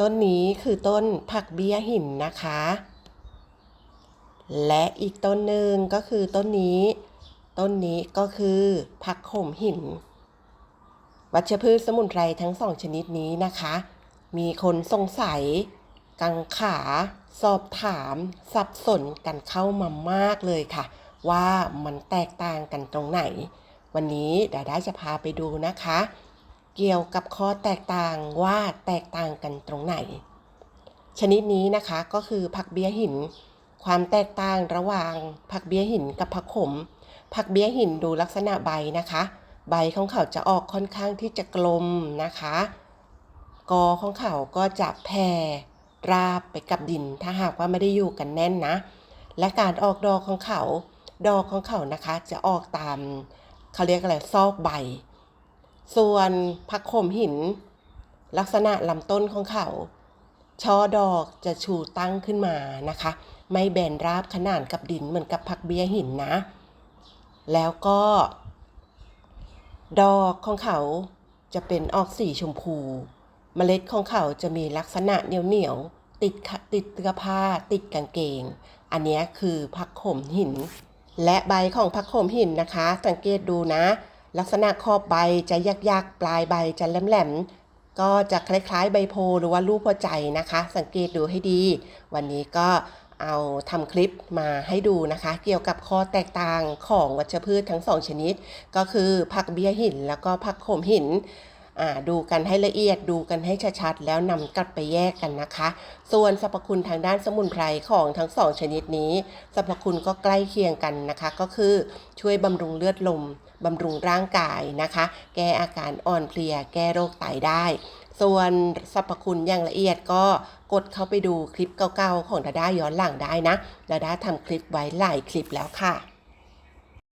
ต้นนี้คือต้นผักเบี้ยหินนะคะ และอีกต้นหนึ่งก็คือต้นนี้ ต้นนี้ก็คือผักขมหิน วัชพืชสมุนไพรทั้งสองชนิดนี้นะคะ มีคนสงสัย กังขา สอบถาม สับสนกันเข้ามามากเลยค่ะ ว่ามันแตกต่างกันตรงไหน วันนี้ดาด้จะพาไปดูนะคะ เกี่ยวกับข้อแตกต่างว่าแตกต่างกันตรงไหน ชนิดนี้นะคะก็คือผักเบี้ยหิน ความแตกต่างระหว่างผักเบี้ยหินกับผักขม ผักเบี้ยหินดูลักษณะใบนะคะ ใบของเขาจะออกค่อนข้างที่จะกลมนะคะกอของเขาก็จะแผ่ราบไปกับดิน ถ้าหากว่าไม่ได้อยู่กันแน่นนะ และการออกดอกของเขา ดอกของเขานะคะ จะออกตามเขาเรียกอะไรซอกใบ ส่วนผักโขมหิน ลักษณะลำต้นของเขาช่อดอกจะชูตั้งขึ้นมานะคะ ไม่แบนราบขนานกับดินเหมือนกับผักเบี้ยหินนะ แล้วก็ ดอกของเขาจะเป็นออกสีชมพู เมล็ดของเขาจะมีลักษณะเหนียวเหนียวติดติดเสื้อผ้าติดกางเกง อันนี้คือผักโขมหิน และใบของผักโขมหินนะคะ สังเกตดูนะ ลักษณะขอบใบจะยักๆ ปลายใบจะแหลมๆ ก็จะคล้ายๆ ใบโพหรือว่ารูปหัวใจนะคะ สังเกตดูให้ดี วันนี้ก็เอาทำคลิปมาให้ดูนะคะ เกี่ยวกับข้อแตกต่างของวัชพืชทั้งสองชนิด ก็คือผักเบี้ยหินแล้วก็ผักโขมหิน ดูกันให้ละเอียดดูกันให้ชัดๆแล้วนำกลับไปแยกกันนะคะ ส่วนสรรพคุณทางด้านสมุนไพรของทั้งสองชนิดนี้สรรพคุณก็ใกล้เคียงกันนะคะ ก็คือช่วยบำรุงเลือดลมบำรุงร่างกายนะคะ แก้อาการอ่อนเพลีย แก้โรคไตได้ ส่วนสรรพคุณอย่างละเอียดก็กดเข้าไปดูคลิปเก่าๆของดาด้าย้อนหลังได้นะดาด้าทำคลิปไว้หลายคลิปแล้วค่ะ